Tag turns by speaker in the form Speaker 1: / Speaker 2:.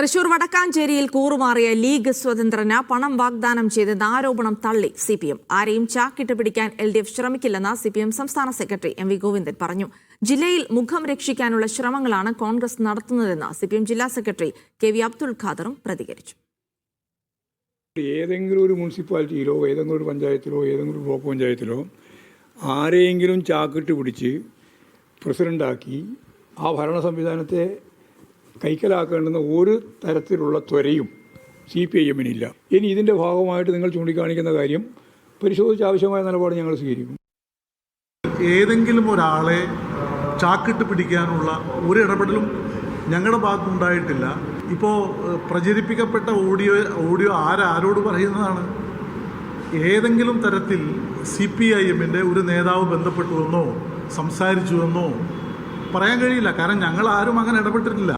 Speaker 1: Thrissur വടക്കാഞ്ചേരിയിൽ കൂറുമാറിയ league സ്വതന്ത്രന് പണം വാഗ്ദാനം ചെയ്തെന്ന ആരോപണം തള്ളി സി പി എം ആരെയും ചാക്കിട്ട് പിടിക്കാൻ എൽ ഡി എഫ് ശ്രമിക്കില്ലെന്ന് സി പി എം സംസ്ഥാന സെക്രട്ടറി എം വി ഗോവിന്ദൻ പറഞ്ഞു. ജില്ലയിൽ മുഖം രക്ഷിക്കാനുള്ള ശ്രമങ്ങളാണ് കോൺഗ്രസ് നടത്തുന്നതെന്ന് സി പി എം ജില്ലാ സെക്രട്ടറി കെ വി അബ്ദുൾ ഖാദറും പ്രതികരിച്ചു.
Speaker 2: ഏതെങ്കിലും ഒരു മുനിസിപ്പാലിറ്റിയിലോ ഏതെങ്കിലും ഒരു പഞ്ചായത്തിലോ ഏതെങ്കിലും ഒരു ബ്ലോക്ക് പഞ്ചായത്തിലോ ആരെയെങ്കിലും ചാക്കിട്ട് പിടിച്ച് പ്രസിഡന്റാക്കി ആ ഭരണ സംവിധാനത്തെ കൈക്കലാക്കേണ്ടുന്ന ഒരു തരത്തിലുള്ള ത്വരയും സി പി ഐ എമ്മിനില്ല. ഇനി ഇതിന്റെ ഭാഗമായിട്ട് നിങ്ങൾ ചൂണ്ടിക്കാണിക്കുന്ന കാര്യം പരിശോധിച്ച് ആവശ്യമായ നിലപാട് ഞങ്ങൾ സ്വീകരിക്കും.
Speaker 3: ഏതെങ്കിലും ഒരാളെ ചാക്കിട്ട് പിടിക്കാനുള്ള ഒരു ഇടപെടലും ഞങ്ങളുടെ ഭാഗത്തുനിന്നുണ്ടായിട്ടില്ല ഇപ്പോൾ പ്രചരിപ്പിക്കപ്പെട്ട ഓഡിയോ ഓഡിയോ ആരാരോട് പറയുന്നതാണ്? ഏതെങ്കിലും തരത്തിൽ സി പി ഐ എമ്മിന്റെ ഒരു നേതാവ് ബന്ധപ്പെട്ടുവെന്നോ സംസാരിച്ചുവെന്നോ പറയാൻ കഴിയില്ല. കാരണം ഞങ്ങൾ ആരും അങ്ങനെ ഇടപെട്ടിട്ടില്ല.